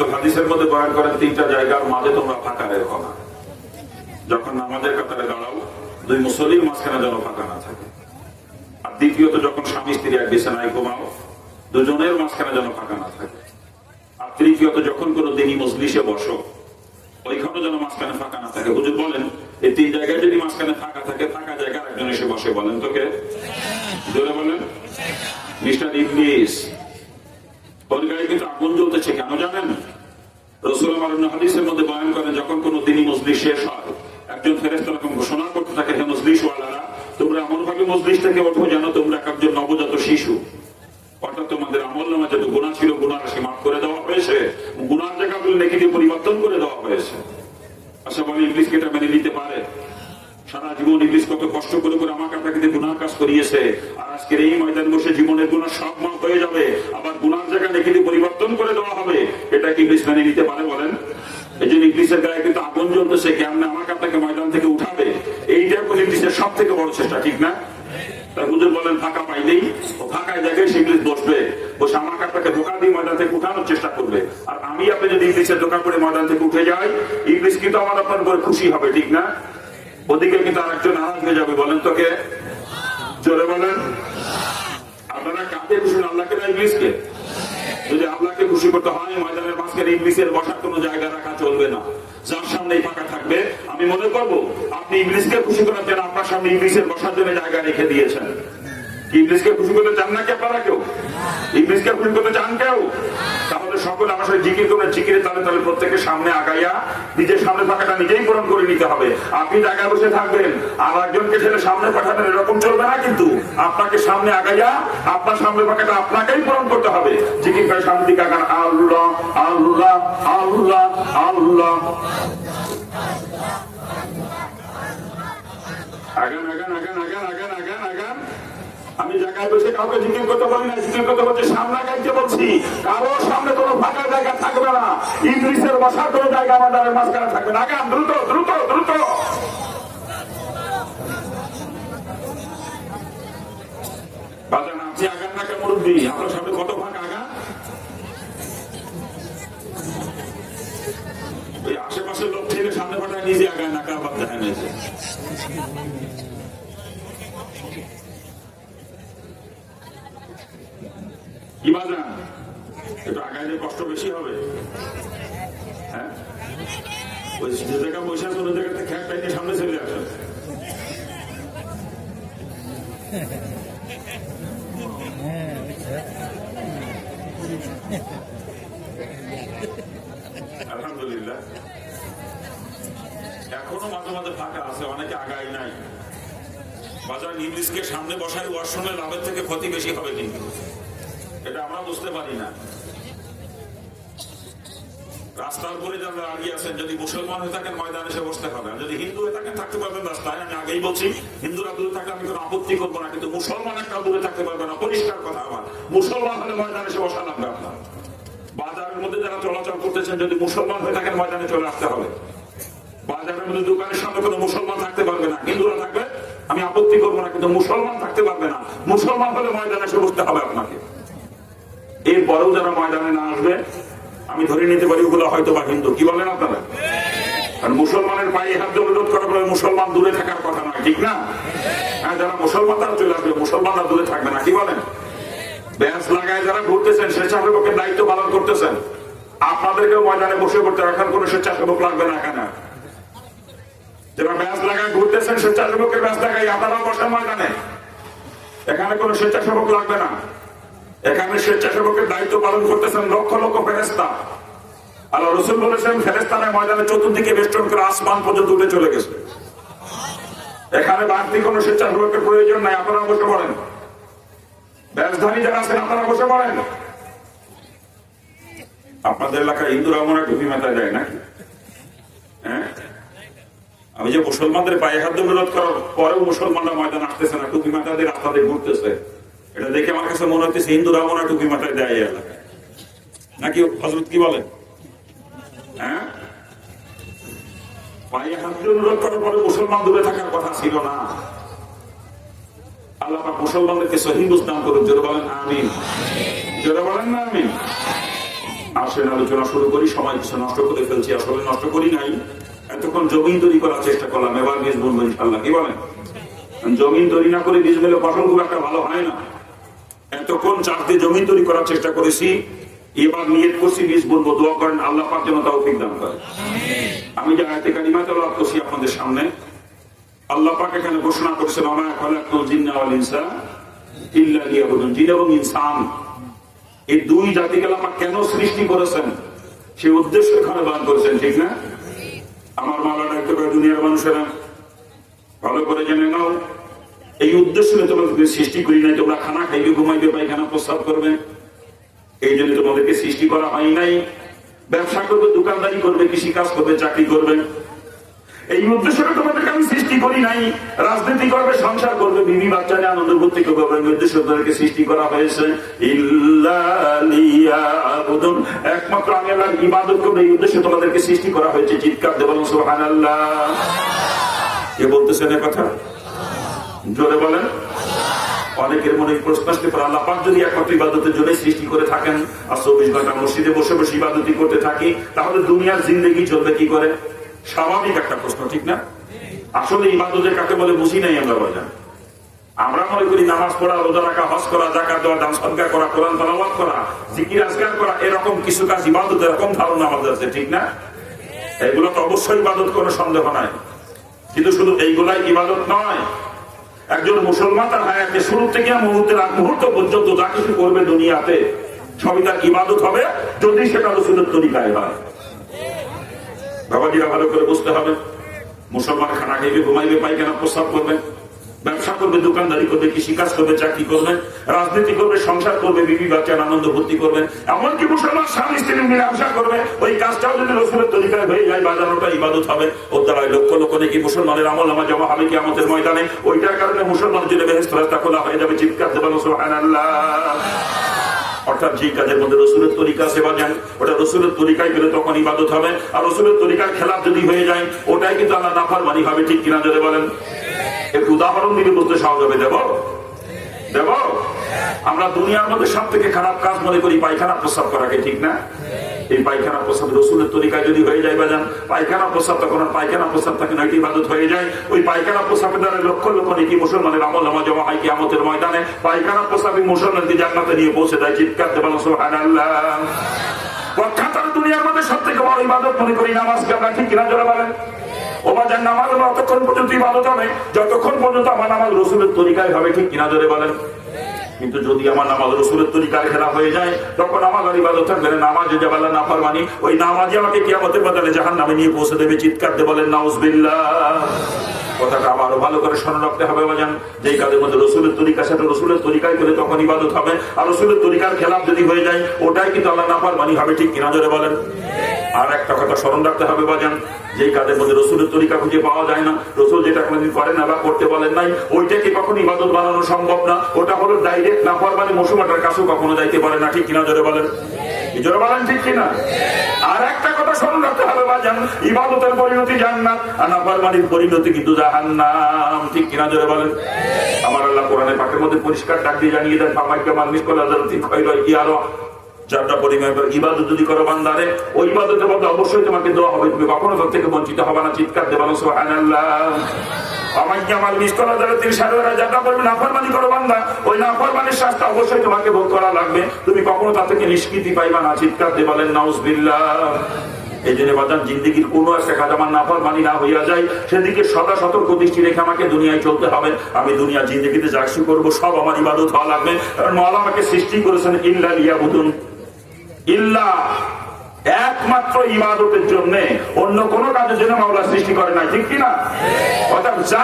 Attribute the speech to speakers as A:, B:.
A: রসুল হাদিসের মধ্যে বয়ান করেন, তিনটা জায়গার মাঝে তোমরা ফাঁকা রেখো না। যখন নামাজের কাতারে দাঁড়াও, দুই মুসলিম মাঝখানে যেন ফাঁকা না থাকে। আর দ্বিতীয়ত, যখন স্বামী স্ত্রী এক বিছানায় ঘুমাও, দুজনের মাঝখানে যেন ফাঁকা না থাকে। আর তৃতীয়ত, যখন কোনো দিনই মজলিসে বসো ওইখানে যেন মাঝখানে ফাঁকা না থাকে। হুজুর বলেন, এই তিন জায়গায় যদি মাঝখানে ফাঁকা থাকে, ফাঁকা জায়গায় একজন এসে বসে বলেন তোকে বলেন। মিস্টার ইংলিশ ওর গায়ে কিন্তু আগুন জ্বলতেছে, কেন জানেন? রসুল হাদিসের মধ্যে বয়ান করেন, যখন কোন দিনই মজলিস শেষ হয়, একজন ফেরেস্ত এরকম ঘোষণা করতে থাকে, হে মজলিস ওয়ালারা তোমরা এমন ভাবে মজলিস থেকে ওঠো যেন তোমরা একজন নবজাত শিশু। অর্থাৎ তোমাদের আমল নামে যত গুণা ছিল গুণার রাশি মাফ করে দেওয়া হয়েছে গুণার জায়গাগুলো নেকি দিয়ে পরিবর্তন করে দেওয়া হয়েছে। আশা বলি ইংলিশকে এটা মেনে নিতে পারে? সারা জীবন ইংলিশ কত কষ্ট করে করে আমাকে আপনাকে গুনার কাজ করিয়েছে, আর আজকের এই ময়দান বসে জীবনের গুণা সব মাফ হয়ে যাবে, আবার গুনার দিয়ে পরিবর্তন করে দেওয়া হবে, এটা কি ইংলিশ মেনে নিতে পারে বলেন? এই জন্য ইংলিশের গায়ে কিন্তু আমাকে আপনাকে ময়দান থেকে উঠাবে? এইটা ইংলিশের সব থেকে বড় চেষ্টা, ঠিক না? আর করে ময়দান থেকে উঠে যাই, ইংলিশ কিন্তু আমার আপনার খুশি হবে, ঠিক না? ওদিকে কিন্তু আরেকজন নারাজ হয়ে যাবে, বলেন তোকে। চলে বলেন। আপনারা কাকে খুশি আল্লাহকে না ইংলিশকে? যদি আল্লাহকে খুশি করতে হয়, ময়দানের মাঝখানে ইংলিশের বসার কোনো জায়গা রাখা চলবে না। যার সামনে ফাঁকা থাকবে, আমি মনে করব, আপনি ইংলিশকে খুশি করার জন্য আপনার সামনে ইংলিশের বসার জন্য জায়গা রেখে দিয়েছেন। ইংলিশকে খুশি করতে চান না কি আপনারা কেউ? ইংলিশকে খুশি করতে চান কেউ? তাহলে সকলে আমার সাথে জিকির করে জিকিরে তাহলে তাহলে প্রত্যেকের সামনে আগাইয়া নিজের সামনে ফাঁকাটা নিজেই পূরণ করে নিতে হবে। আপনি জায়গায় বসে থাকবেন, আর একজনকে ছেলে সামনে পাঠাবেন, এরকম চলবে না কিন্তু। আপনাকে সামনে আগাইয়া আপনার সামনে ফাঁকাটা আপনাকেই পূরণ করতে হবে। জিকির করে দিকে আগান আল্লাহ আল্লাহ আল্লাহ আল্লাহ। আগান আগান আগান আগান আগান আগান আগান। আমি জায়গায় বসে কাউকে জিজ্ঞেস করতে বলি না, জিজ্ঞেস করতে বলছি সামনে গাইতে বলছি। কারও সামনে কোনো ফাঁকা জায়গা থাকবে না। ইংলিশের বসার কোনো জায়গা আমাদের মাঝখানে থাকবে না। আগাম, দ্রুত দ্রুত দ্রুত। বাজান, আপনি আগান না কে মুরব্বী? আপনার সামনে কত ফাঁকা আগা ওই আশেপাশের লোক ছেলে সামনে পাঠায় নিজে আগায় নাকা বাদ দেখা নিয়েছে কি একটু আগাইলে কষ্ট বেশি হবে। হ্যাঁ? ওই যে বসে সামনে চলে আসে। আলহামদুলিল্লাহ। এখনও মাঝে মাঝে ফাঁকা আছে, অনেকে আগাই নাই। বাজার ইংলিশকে সামনে বসায় ওয়ার লাভের থেকে ক্ষতি বেশি হবে কিন্তু। এটা আমরা বুঝতে পারি না। রাস্তার উপরে যারা দাঁড়িয়ে আছেন, যদি মুসলমান হয়ে থাকেন, ময়দানে এসে বসতে হবে। যদি হিন্দু হয়ে থাকেন, থাকতে পারবেন রাস্তায়। আমি আগেই বলছি, হিন্দুরা দূরে থাকলে আমি কোনো আপত্তি করব না, কিন্তু মুসলমান একটা দূরে থাকতে পারবে না। পরিষ্কার কথা আমার। মুসলমান হলে ময়দানে এসে বসা লাগবে আপনার। বাজারের মধ্যে যারা চলাচল করতেছেন, যদি মুসলমান হয়ে থাকেন, ময়দানে চলে আসতে হবে। বাজারের মধ্যে দোকানের সামনে কোনো মুসলমান থাকতে পারবে না। হিন্দুরা থাকবে, আমি আপত্তি করব না, কিন্তু মুসলমান থাকতে পারবে না। মুসলমান হলে ময়দানে এসে বসতে হবে আপনাকে। এরপরেও যারা ময়দানে না আসবে, আমি ধরে নিতে পারি ওগুলো হয়তো বা হিন্দু। কি বলেন আপনারা? আর মুসলমানের পায়ে হাত অনুরোধ করা বলে মুসলমান দূরে থাকার কথা নয়, ঠিক না? হ্যাঁ যারা মুসলমান তারা চলে আসবে, মুসলমানরা দূরে থাকবে না, কি বলেন? ব্যাস লাগায় যারা ঘুরতেছেন, স্বেচ্ছাসেবকের দায়িত্ব পালন করতেছেন আপনাদেরকে ময়দানে বসে করতে এখন কোন স্বেচ্ছাসেবক লাগবে না এখানে। যারা ব্যাস লাগায় ঘুরতেছেন, স্বেচ্ছাসেবকের ব্যাস লাগাই আপনারাও বসেন ময়দানে। এখানে কোন স্বেচ্ছাসেবক লাগবে না। এখানে স্বেচ্ছাসেবকের দায়িত্ব পালন করতেছেন লক্ষ লক্ষ ফেরেস্তা আল্লাহ রসুল বলেছেন ফেরেস্তানের ময়দানে চতুর্দিকে বেষ্টন করে আসমান পর্যন্ত উঠে চলে গেছে। এখানে বাড়তি কোন স্বেচ্ছাসেবকের প্রয়োজন নাই, আপনারা বসে পড়েন। ব্যাসধানী যারা আছেন, আপনারা বসে পড়েন। আপনাদের এলাকায় হিন্দুরা মনে হয় টুপি মাথায় দেয় নাকি? হ্যাঁ? আমি যে মুসলমানদের পায়ে হাত বিরোধ করার পরেও মুসলমানরা ময়দান আসতেছে না টুপি মাথা দিয়ে রাস্তা দিয়ে ঘুরতেছে। এটা দেখে আমার কাছে মনে হচ্ছে হিন্দুরা হয় টুপি মাথায় দেয় এলাকায়। নাকি হজরত কি বলেন? হ্যাঁ? পায়ে অনুরোধ করার পরে মুসলমান দূরে থাকার কথা ছিল না। না জমিন তৈরি করার চেষ্টা করলাম। এবার ইনশাল্লাহ কি বলেন? জমিন তৈরি না করে বীজ মেলে ফসল খুব একটা ভালো হয় না। এতক্ষণ চারটে জমি তৈরি করার চেষ্টা করেছি। এবার নিয়ত করছি বীজ বুনবো দোয়া করেন, আল্লাহ পাক যেন দান করে। আমি যে আয়তে কালিমা তেলাওয়াত করছি আপনাদের সামনে, আল্লাহ পাক এখানে ঘোষণা করেছেন দুই কেন সৃষ্টি করেছেন? সেই উদ্দেশ্য এখানে ঠিক না? আমার একটু করে দুনিয়ার মানুষেরা, ভালো করে জেনে নাও। এই উদ্দেশ্য নিয়ে সৃষ্টি করি নাই, তোমরা খানা খাইবে, ঘুমাইবে, পায়খানা প্রস্তাব করবে। এই জন্য তোমাদেরকে সৃষ্টি করা হয় নাই। ব্যবসা করবে, দোকানদারি করবে কৃষি কাজ করবে, চাকরি করবে। এই উদ্দেশ্যটা তোমাদেরকে আমি সৃষ্টি করি নাই। রাজনীতি করবে, সংসার করবে, বিবি বাচ্চা নিয়ে আনন্দ করতে করবে। এই উদ্দেশ্য তোমাদেরকে সৃষ্টি করা হয়েছে। একমাত্র আমি আল্লাহ ইবাদত করবে, এই উদ্দেশ্যে তোমাদেরকে সৃষ্টি করা হয়েছে চিৎকার দেবন সুহান আল্লাহ কে বলতেছেন কথা? জোরে বলেন। অনেকের মনে প্রশ্ন আসতে পারে, আল্লাহ পাক যদি একমাত্র ইবাদতের জন্য সৃষ্টি করে থাকেন, আর চব্বিশ ঘণ্টা মসজিদে বসে বসে ইবাদতি করতে থাকি, তাহলে দুনিয়ার জিন্দগি চলবে কি করে? স্বাভাবিক একটা প্রশ্ন, ঠিক না? আসলে ইবাদতের কাকে বলে বুঝি নাই আমরা বাজান আমরা মনে করি নামাজ পড়া, রোজা রাখা, হজ করা জাকাত দেওয়া, দান সদকা করা, কোরআন তালাবাদ করা, জিকির, আজকার করা, এরকম কিছু কাজ ইবাদত, এরকম ধারণা আমাদের আছে, ঠিক না? এগুলো তো অবশ্যই ইবাদত, কোনো সন্দেহ নাই। কিন্তু শুধু এইগুলাই ইবাদত নয় একজন মুসলমান তার হায়াতে শুরু থেকে মুহূর্তের আগ মুহূর্ত পর্যন্ত যা কিছু করবে দুনিয়াতে, সবই তার ইবাদত হবে, যদি সেটা রসুলের তরিকায় হয়। বাবাজিরা ভালো করে বুঝতে হবে, মুসলমান খানা খাইবে ঘুমাইবে, পায়খানা প্রস্তাব করবে। ব্যবসা করবে, দোকানদারি করবে কৃষি কাজ করবে, চাকরি করবে, রাজনীতি করবে, সংসার করবে, বিবি বাচ্চার আনন্দ ভর্তি করবে, এমনকি মুসলমান স্বামী স্ত্রী মিলে ব্যবসা করবে, ওই কাজটাও যদি রসুলের তরিকায় হয়ে যায়, বাজানোটা ইবাদত হবে। ওর দ্বারা লক্ষ লক্ষ নাকি মুসলমানের আমল নামা জমা হবে কি আমাদের ময়দানে। ওইটার কারণে মুসলমানের জন্য বেহেস্ত রাস্তা খোলা হয়ে যাবে, চিৎকার দেবেন অর্থাৎ যে কাজের মধ্যে রসুলের তরিকা সেবা যান ওটা রসুলের তরিকায় গেলে তখন ইবাদত হবে। আর রসুলের তরিকার খেলাপ যদি হয়ে যায়, ওটাই কিন্তু আল্লাহ নাফার মানি হবে ঠিক কিনা যদি বলেন। একটু উদাহরণ দিলে বুঝতে সহজ হবে দেব দেব আমরা দুনিয়ার মধ্যে সব থেকে খারাপ কাজ মনে করি, পায়খানা প্রস্রাব করাকে ঠিক না? এই পায়খানা প্রস্রাব রসুলের তরিকায় যদি হয়ে যায়, বাজান, পায়খানা প্রস্রাব তখন পায়খানা প্রস্রাব থাকে নয়টি ইবাদত হয়ে যায়। ওই পায়খানা প্রস্রাবের দ্বারা লক্ষ লক্ষ নাকি মুসলমানের আমল নামা জমা হয় কি আমতের ময়দানে। পায়খানা প্রস্রাবই মুসলমানকে জান্নাতে নিয়ে পৌঁছে দেয়, চিৎকার দেবেন সুবহানাল্লাহ। দুনিয়ার মধ্যে সব থেকে বড় ইবাদত মনে করি, নামাজকে আমরা ঠিক কিনা জোরে বলেন। ও বাজার নামাজ হলো অতক্ষণ পর্যন্ত ইবাদত হবে, যতক্ষণ পর্যন্ত আমার নামাজ রসুলের তরিকায় হবে, ঠিক কিনা জোরে বলেন? কিন্তু যদি আমার নামাজ রসুলের তরিকার খেলা হয়ে যায়, তখন আমার ইবাদত থাকবে না, নামাজে যাবালা না ফারমানি ওই নামাজে আমাকে কিয়ামতের বদলে জাহান নামে নিয়ে পৌঁছে দেবে, চিৎকার দিয়ে বলেন, নাউজবিল্লাহ। কথাটা আবারও ভালো করে স্মরণ রাখতে হবে বাজান যেই কাজের মধ্যে রসুলের তরিকা, সেটা রসুলের তরিকায় করে তখন ইবাদত হবে। আর রসুলের তরিকার খেলাফ যদি হয়ে যায়, ওটাই কিন্তু আল্লাহ নাফার মানি হবে, ঠিক কিনা জোরে বলেন? আর একটা কথা স্মরণ রাখতে হবে বাজান, যেই কাজের মধ্যে রসুলের তরিকা খুঁজে পাওয়া যায় না, রসুল যেটা কোনোদিন করেন না বা করতে বলেন নাই, ওইটাকে কখনো ইবাদত বানানো সম্ভব না, ওটা হলো ডাইরেক্ট নাফার মানে মৌসুমাটার কাছেও কখনো যাইতে পারে না, ঠিক কিনা জোরে বলেন? আমার আল্লাহ কোরআনে পাকের মধ্যে পরিষ্কার ডাক দিয়ে জানিয়ে দেন, ফামাইকে মানুষ করলে আদালতি ক্ষয় রয় কি আরও যারটা পরিমাণ করে ইবাদত যদি করো বান্দারে, ওই ইবাদতের মধ্যে অবশ্যই তোমাকে দেওয়া হবে, তুমি কখনো তার থেকে বঞ্চিত হবে না, চিৎকার করা লাগবে। তুমি কখনো থেকে নিষ্কৃতি না, চিৎকার এই জন্য আমার না হইয়া যায়। সেদিকে সদা সতর্ক দৃষ্টি রেখে আমাকে দুনিয়ায় চলতে হবে। আমি দুনিয়া জিন্দিগিতে যা কিছু করব, সব আমার ইবাদত হওয়া লাগবে। কারণ মালা আমাকে সৃষ্টি করেছেন, ইল্লা লিয়া বুধুন ইল্লা, একমাত্র ইমাদতের জন্য অন্য কোন কাজের জন্য মামলা সৃষ্টি করে নাই, ঠিক কিনা? অর্থাৎ যা